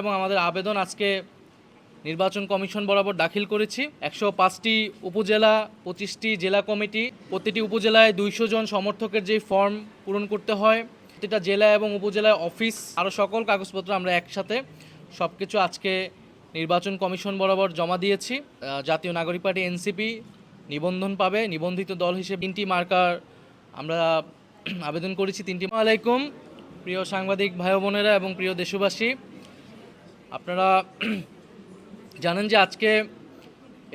এবং আমাদের আবেদন আজকে নির্বাচন কমিশন বরাবর দাখিল করেছি। একশো পাঁচটি উপজেলা, পঁচিশটি জেলা কমিটি, প্রতিটি উপজেলায় দুইশো জন সমর্থকের যে ফর্ম পূরণ করতে হয়, প্রতিটা জেলা এবং উপজেলায় অফিস আরও সকল কাগজপত্র আমরা একসাথে সব কিছু আজকে নির্বাচন কমিশন বরাবর জমা দিয়েছি। জাতীয় নাগরিক পার্টি এনসিপি নিবন্ধন পাবে। নিবন্ধিত দল হিসেবে তিনটি মার্কার আমরা আবেদন করেছি। তিনটি আলাইকুম। প্রিয় সাংবাদিক ভাই বোনেরা এবং প্রিয় দেশবাসী আপনারা জানেন যে আজকে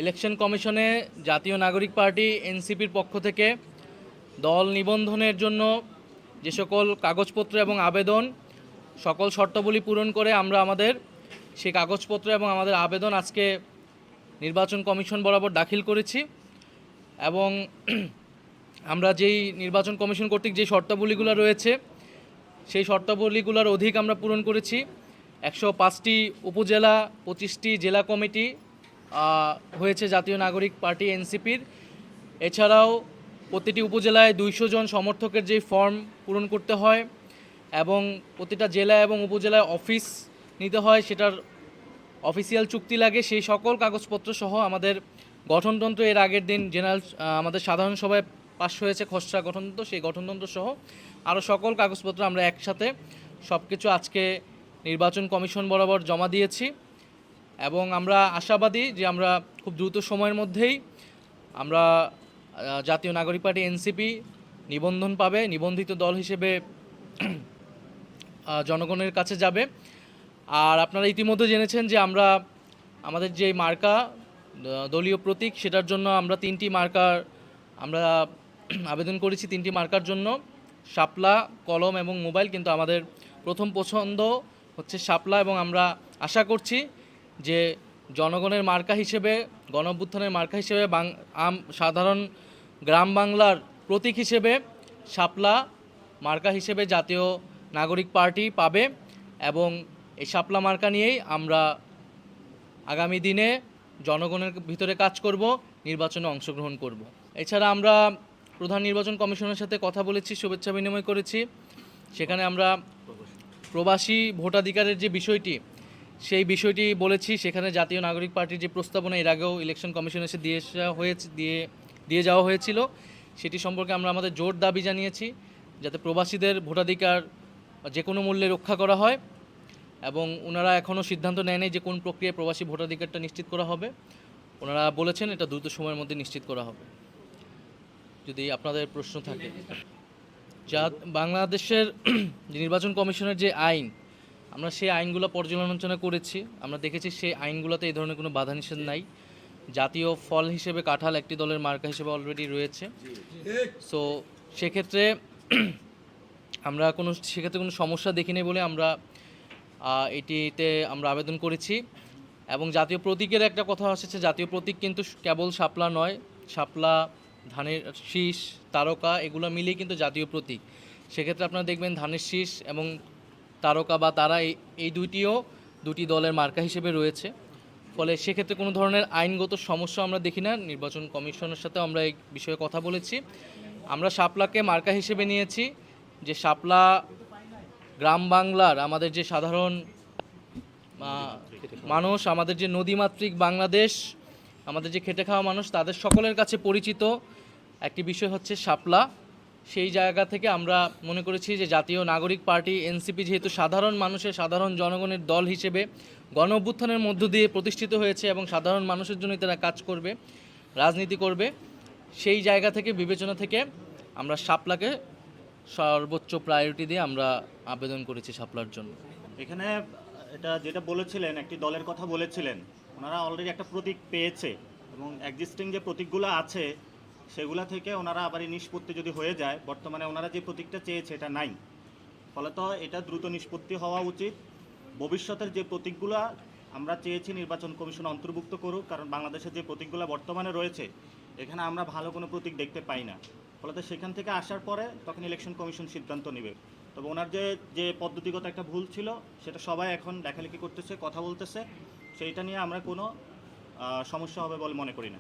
ইলেকশন কমিশনে জাতীয় নাগরিক পার্টি এনসিপির পক্ষ থেকে দল নিবন্ধনের জন্য যে সকল কাগজপত্র এবং আবেদন, সকল শর্তাবলী পূরণ করে আমরা আমাদের সেই কাগজপত্র এবং আমাদের আবেদন আজকে নির্বাচন কমিশন বরাবর দাখিল করেছি এবং আমরা যেই নির্বাচন কমিশন কর্তৃক যে শর্তাবলীগুলো রয়েছে, সেই শর্তাবলীগুলোর অধিক আমরা পূরণ করেছি। একশো পাঁচটি উপজেলা, পঁচিশটি জেলা কমিটি হয়েছে জাতীয় নাগরিক পার্টি এনসিপির। এছাড়াও প্রতিটি উপজেলায় দুইশো জন সমর্থকের যে ফর্ম পূরণ করতে হয় এবং প্রতিটা জেলা এবং উপজেলায় অফিস নিতে হয়, সেটার অফিসিয়াল চুক্তি লাগে। সেই সকল কাগজপত্র সহ আমাদের গঠনতন্ত্র, এর আগের দিন জেনারেল আমাদের সাধারণ সভায় পাশ হয়েছে খসড়া গঠনতন্ত্র। সেই গঠনতন্ত্র সহ আরও সকল কাগজপত্র আমরা একসাথে সব কিছু আজকে নির্বাচন কমিশন বরাবর জমা দিয়েছি এবং আমরা আশাবাদী যে আমরা খুব দ্রুত সময়ের মধ্যেই আমরা জাতীয় নাগরিক পার্টি এনসিপি নিবন্ধন পাবে, নিবন্ধিত দল হিসেবে জনগণের কাছে যাবে। আর আপনারা ইতিমধ্যে জেনেছেন যে আমরা, আমাদের যে মার্কা দলীয় প্রতীক, সেটার জন্য আমরা তিনটি মার্কার, আমরা আবেদন করেছি তিনটি মার্কার জন্য। শাপলা, কলম এবং মোবাইল, কিন্তু আমাদের প্রথম পছন্দ হচ্ছে শাপলা এবং আমরা আশা করছি যে জনগণের মার্কা হিসেবে গণ অভ্যুত্থানের মার্কা হিসেবে আম, সাধারণ গ্রাম বাংলার প্রতীক হিসেবে শাপলা মার্কা হিসেবে জাতীয় নাগরিক পার্টি পাবে এবং এই শাপলা মার্কা নিয়েই আমরা আগামী দিনে জনগণের ভিতরে কাজ করব, নির্বাচনে অংশগ্রহণ করব। এছাড়া আমরা প্রধান নির্বাচন কমিশনের সাথে কথা বলেছি, শুভেচ্ছা বিনিময় করেছি। সেখানে আমরা প্রবাসী ভোটাধিকারের যে বিষয়টি, সেই বিষয়টি বলেছি। সেখানে জাতীয় নাগরিক পার্টির যে প্রস্তাবনা, এর আগেও ইলেকশন কমিশন এসে দিয়ে হয়েছে, দিয়ে দিয়ে যাওয়া হয়েছিল। সেটি সম্পর্কে আমরা আমাদের জোর দাবি জানিয়েছি, যাতে প্রবাসীদের ভোটাধিকার যে কোনো মূল্যে রক্ষা করা হয় এবং ওনারা এখনও সিদ্ধান্ত নেয়নি যে কোন প্রক্রিয়ায় প্রবাসী ভোটাধিকারটা নিশ্চিত করা হবে। ওনারা বলেছেন এটা দ্রুত সময়ের মধ্যে নিশ্চিত করা হবে। যদি আপনাদের প্রশ্ন থাকে। যা বাংলাদেশের যে নির্বাচন কমিশনের যে আইন, আমরা সেই আইনগুলো পর্যালোচনা করেছি। আমরা দেখেছি সেই আইনগুলোতে এই ধরনের কোনো বাধা নিষেধ নাই। জাতীয় ফল হিসেবে কাঁঠাল একটি দলের মার্কা হিসেবে অলরেডি রয়েছে। সো সেক্ষেত্রে আমরা কোনো, সেক্ষেত্রে কোনো সমস্যা দেখিনি বলে আমরা এটিতে আমরা আবেদন করেছি। এবং জাতীয় প্রতীকের একটা কথা এসেছে জাতীয় প্রতীক কিন্তু কেবল শাপলা নয়, শাপলা ধানের শীষ, তারকা, এগুলো মিলিয়ে কিন্তু জাতীয় প্রতীক। সেক্ষেত্রে আপনারা দেখবেন ধানের শীষ এবং তারকা বা তারা এই- দুইটিও দুটি দলের মার্কা হিসেবে রয়েছে। ফলে সেক্ষেত্রে কোনো ধরনের আইনগত সমস্যা আমরা দেখি না। নির্বাচন কমিশনের সাথে আমরা এই বিষয়ে কথা বলেছি। আমরা শাপলাকে মার্কা হিসেবে নিয়েছি। যে শাপলা গ্রাম বাংলার আমাদের যে সাধারণ মানুষ, আমাদের যে নদীমাতৃক বাংলাদেশ আমাদের যে খেটে খাওয়া মানুষ, তাদের সকলের কাছে পরিচিত একটি বিষয় হচ্ছে শাপলা। সেই জায়গা থেকে আমরা মনে করেছি যে জাতীয় নাগরিক পার্টি, এনসিপি যেহেতু সাধারণ মানুষের, সাধারণ জনগণের দল হিসেবে গণ অভ্যুত্থানের মধ্য দিয়ে প্রতিষ্ঠিত হয়েছে এবং সাধারণ মানুষের জন্যই তারা কাজ করবে, রাজনীতি করবে, সেই জায়গা থেকে, বিবেচনা থেকে আমরা শাপলাকে সর্বোচ্চ প্রায়োরিটি দিয়ে আমরা আবেদন করেছি শাপলার জন্য। এখানে এটা যেটা বলেছিলেন, একটি দলের কথা বলেছিলেন, ওনারা অলরেডি একটা প্রতীক পেয়েছে এবং এক্সিস্টিং যে প্রতীকগুলো আছে, সেগুলা থেকে ওনারা আবার এই নিষ্পত্তি যদি হয়ে যায়, বর্তমানে ওনারা যে প্রতীকটা চেয়েছে এটা নাই। ফলত এটা দ্রুত নিষ্পত্তি হওয়া উচিত। ভবিষ্যতের যে প্রতীকগুলা আমরা চেয়েছি নির্বাচন কমিশন অন্তর্ভুক্ত করুক, কারণ বাংলাদেশের যে প্রতীকগুলো বর্তমানে রয়েছে, এখানে আমরা ভালো কোনো প্রতীক দেখতে পাই না। ফলত সেখান থেকে আসার পরে তখন ইলেকশন কমিশন সিদ্ধান্ত নেবে। তবে ওনার যে যে পদ্ধতিগত একটা ভুল ছিল, সেটা সবাই এখন লেখালেখি করতেছে, কথা বলতেছে, সেইটা নিয়ে আমরা কোনো সমস্যা হবে বলে মনে করি না।